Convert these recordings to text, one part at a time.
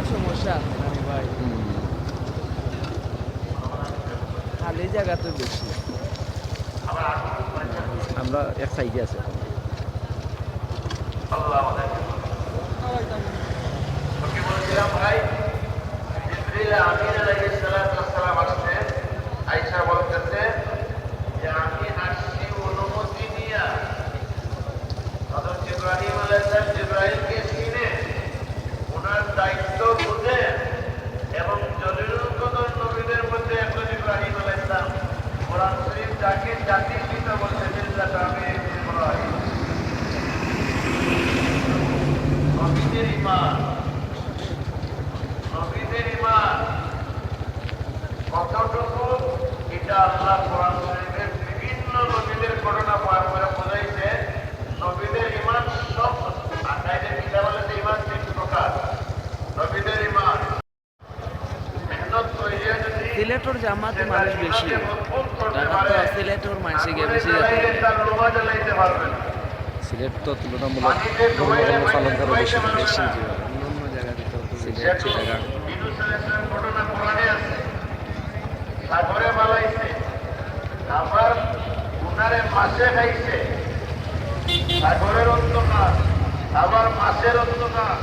নামার সমস্যা? আছে না ভাই খালি জায়গা তো বেশি। আমরা এক সাইডে আছে। ভাই যাকে জাতির কতটুকু? এটা আল্লাহ বিভিন্ন নবীদের ঘটনা পার করে বোঝাইছে নবীদের ইমান সব আকাইদের পিতা বলে যে ইমান তিন প্রকার নবীদের ইমান মেহনত করিয়া যদি সিলেটর জামাতে মানুষ বেশি। ঢাকা তো সিলেটর মানুষে গিয়ে বেশি সিলেট তো তুলনামূলক পালন করে বেশি বেশি ডুবাইলে জীবন অন্য জায়গা সিলেট চিটাগাং সাগরে আবার উনারে মাছে খাইছে। সাগরের অন্ধকার আবার মাছের অন্ধকার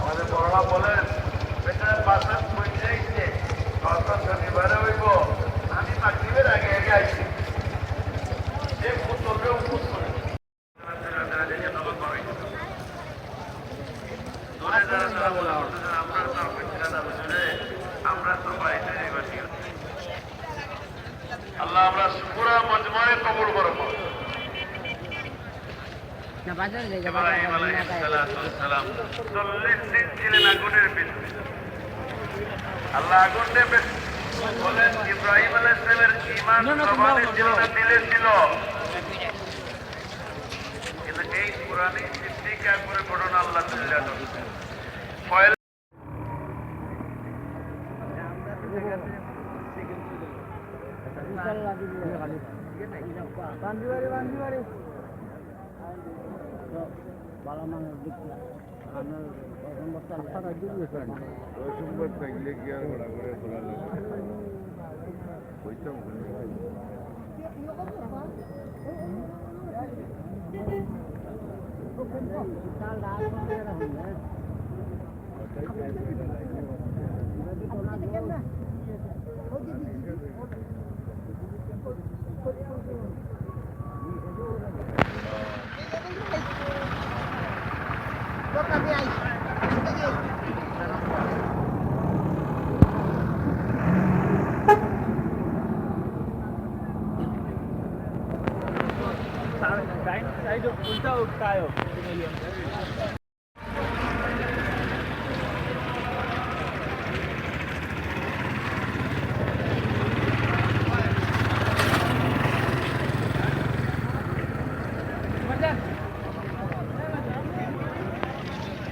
আমাদের বড়রা বলেন বেটার বাসার পয়সা আইছে বাসা শনিবারে হইব। আমি মাগরিবের আগে আগে আইছি। যে পুত্রকে উপর করে আল্লাহ আমরা পুরা মজমায় কবুল করব ইব্রাহিম 40 দিন ছিলেন আগুনের ভিতরে আল্লাহ আগুন দেবে। বলেন ইব্রাহিম আলাইহিস সালামের জবানে ছিল না দিলে ছিল কিন্তু এই কোরআনে সিদ্দিক আকবরের ঘটনা আল্লাহ তুলে ধরছেন ফয়েল সংবাদ থাকলে কি আর ঘোরা করে ঘোরা লাগে হইতাম উল্টা punta tayo.